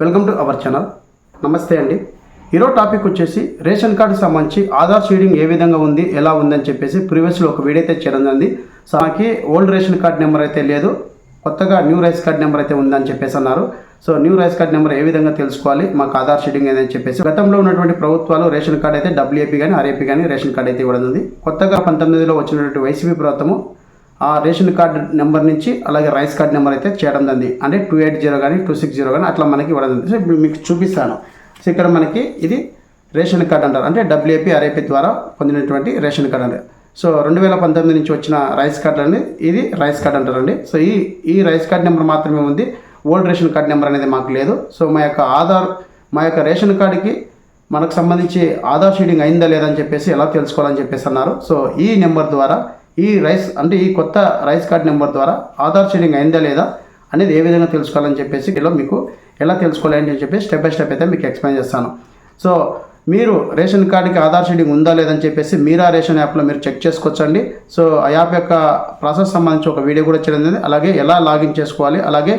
Welcome to our channel. నమస్తే అండి. ఈరోజు టాపిక్ వచ్చేసి రేషన్ కార్డు సంబంధించి ఆధార్ షీడింగ్ ఏ విధంగా ఉంది ఎలా ఉందని చెప్పేసి ప్రీవియస్లో ఒక వీడియో అయితే చేయడం సో మనకి ఓల్డ్ రేషన్ కార్డ్ నెంబర్ అయితే లేదు కొత్తగా న్యూ రైస్ కార్డ్ నెంబర్ అయితే ఉందని చెప్పేసి అన్నారు. So new rice card number ఏ విధంగా తెలుసుకోవాలి మాకు ఆధార్ షీడింగ్ ఏదని చెప్పేసి గతంలో ఉన్నటువంటి ప్రభుత్వాలు రేషన్ కార్డ్ అయితే డబ్ల్యూఏపీ కానీ ఆర్ఏపీ కానీ రేషన్ కార్డ్ అయితే ఇవ్వడం ఉంది కొత్తగా పంతొమ్మిదిలో వచ్చినటువంటి వైసీపీ ప్రభుత్వము ఆ రేషన్ కార్డు నెంబర్ నుంచి అలాగే రైస్ కార్డ్ నెంబర్ అయితే చేయడం జరిగింది. అంటే టూ ఎయిట్ జీరో కానీ టూ సిక్స్ జీరో కానీ అట్లా మనకి ఇవ్వడం జరిగింది. సో మీకు చూపిస్తాను. సో ఇక్కడ మనకి ఇది రేషన్ కార్డ్ అంటారు. అంటే డబ్ల్యూఏపీ ఆర్ఏపీ ద్వారా పొందినటువంటి రేషన్ కార్డ్ అంటారు సో రెండు వేల పంతొమ్మిది నుంచి వచ్చిన రైస్ కార్డ్ అండి. ఇది రైస్ కార్డ్ అంటారండి. సో ఈ ఈ రైస్ కార్డ్ నెంబర్ మాత్రమే ఉంది. ఓల్డ్ రేషన్ కార్డ్ నెంబర్ అనేది మాకు లేదు. సో మా యొక్క ఆధార్ మా యొక్క రేషన్ కార్డుకి మనకు సంబంధించి ఆధార్ షీడింగ్ అయిందా లేదా అని చెప్పేసి ఎలా తెలుసుకోవాలని చెప్పేసి అన్నారు. సో ఈ నెంబర్ ద్వారా ఈ రైస్ అంటే ఈ కొత్త రైస్ కార్డ్ నెంబర్ ద్వారా ఆధార్ షేరింగ్ అయిందా లేదా అనేది ఏ విధంగా తెలుసుకోవాలని చెప్పేసి ఇలా మీకు ఎలా తెలుసుకోవాలి అని చెప్పి స్టెప్ బై స్టెప్ అయితే మీకు ఎక్స్ప్లెయిన్ చేస్తాను. సో మీరు రేషన్ కార్డుకి ఆధార్ షీడింగ్ ఉందా లేదని చెప్పేసి మీరా రేషన్ యాప్లో మీరు చెక్ చేసుకోవచ్చండి. సో ఆ యాప్ యొక్క ప్రాసెస్ సంబంధించి ఒక వీడియో కూడా చేయడం అలాగే ఎలా లాగిన్ చేసుకోవాలి అలాగే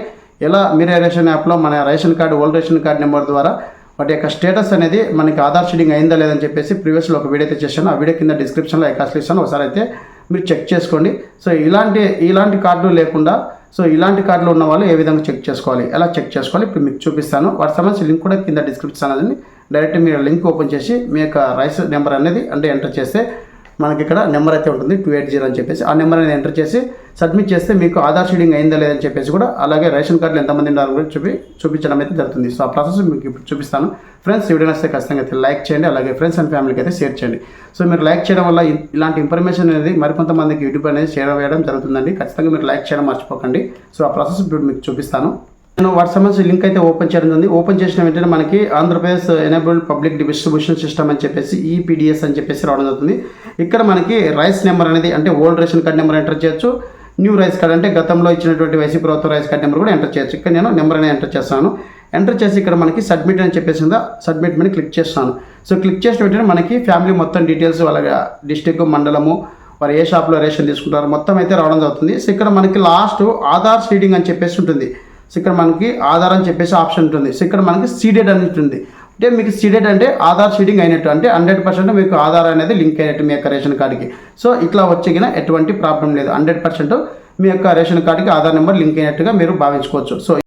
ఎలా మీరే రేషన్ యాప్లో మన ration card old ration card number ద్వారా వాటి యొక్క స్టేటస్ అనేది మనకి ఆధార్ షీడింగ్ అయిందా లేదని చెప్పేసి ప్రీవియస్లో ఒక వీడియో అయితే చేశాను. ఆ వీడియో కింద డిస్క్రిప్షన్లో ఎకాస్లు ఇస్తాను ఒకసారి అయితే మీరు చెక్ చేసుకోండి. సో ఇలాంటి ఇలాంటి కార్డులు లేకుండా సో ఇలాంటి కార్డులు ఉన్న వాళ్ళు ఏ విధంగా చెక్ చేసుకోవాలి? ఎలా చెక్ చేసుకోవాలి? ఇప్పుడు మీకు చూపిస్తాను. వాటి సంబంధించి లింక్ కూడా కింద డిస్క్రిప్షన్ అనేది డైరెక్ట్ మీరు లింక్ ఓపెన్ చేసి మీ యొక్క రైస్ నెంబర్ అనేది అంటే ఎంటర్ చేస్తే మనకి ఇక్కడ నెంబర్ అయితే ఉంటుంది టూ ఎయిట్ జీరో అని చెప్పేసి. ఆ నెంబర్ అనేది ఎంటర్ చేసి సబ్మిట్ చేస్తే మీకు ఆధార్ షీడింగ్ అయిందా లేదని చెప్పేసి కూడా అలాగే రేషన్ కార్డులు ఎంతమంది ఉండాలని కూడా చూపి చూపించడం అయితే జరుగుతుంది. సో ఆ ప్రాసెస్ మీకు ఇప్పుడు చూపిస్తాను. ఫ్రెండ్స్ వీడియో నచ్చితే ఖచ్చితంగా అయితే లైక్ చేయండి అలాగే ఫ్రెండ్స్ అండ్ ఫ్యామిలీకి అయితే షేర్ చేయండి. సో మీరు లైక్ చేయడం వల్ల ఇలాంటి ఇన్ఫర్మేషన్ అనేది మరికొంతమందికి యూట్యూబ్ అనేది షేర్ వేయడం జరుగుతుందండి. ఖచ్చితంగా మీరు లైక్ చేయడం మర్చిపోకండి. సో ఆ ప్రాసెస్ ఇప్పుడు మీకు చూపిస్తాను. నేను వాట్సాప్ సంబంధించి లింక్ అయితే ఓపెన్ చేయడం ఉంది ఓపెన్ చేసిన వెంటనే మనకి Andhra Pradesh enabled public distribution system అని చెప్పేసి ఈపీడిఎస్ అని చెప్పేసి రావడం జరుగుతుంది. ఇక్కడ మనకి రైస్ నెంబర్ అనేది అంటే old ration card number enter చేయొచ్చు. న్యూ రైస్ కార్డ్ అంటే గతంలో ఇచ్చినటువంటి వైసీ ప్రభుత్వ రైస్ కార్డ్ నెంబర్ కూడా ఎంటర్ చేయొచ్చు. ఇక్కడ నేను నెంబర్ అనేది ఎంటర్ చేస్తాను ఎంటర్ చేసి ఇక్కడ మనకి సబ్మిట్ అని చెప్పేసి ఉందా? సబ్మిట్ మీద క్లిక్ చేస్తాను సో క్లిక్ చేసిన వెంటనే మనకి ఫ్యామిలీ మొత్తం డీటెయిల్స్ వాళ్ళ డిస్టిక్ మండలము వారు ఏ షాప్లో రేషన్ తీసుకుంటారు మొత్తం అయితే రావడం జరుగుతుంది. సో ఇక్కడ మనకి లాస్ట్ ఆధార్ రీడింగ్ అని చెప్పేసి ఉంటుంది. సో ఇక్కడ మనకి ఆధార్ అని చెప్పేసి ఆప్షన్ ఉంటుంది. సో ఇక్కడ మనకి సీడెడ్ అని ఉంటుంది. అంటే మీకు సీడెడ్ అంటే ఆధార్ సీడింగ్ అయినట్టు. అంటే హండ్రెడ్ పర్సెంట్ మీకు ఆధార్ అనేది లింక్ అయినట్టు మీ యొక్క రేషన్ కార్డుకి. సో ఇట్లా వచ్చేగిన ఎటువంటి ప్రాబ్లం లేదు. హండ్రెడ్ పర్సెంట్ మీ యొక్క రేషన్ కార్డుకి ఆధార్ నెంబర్ లింక్ అయినట్టుగా మీరు భావించుకోవచ్చు. సో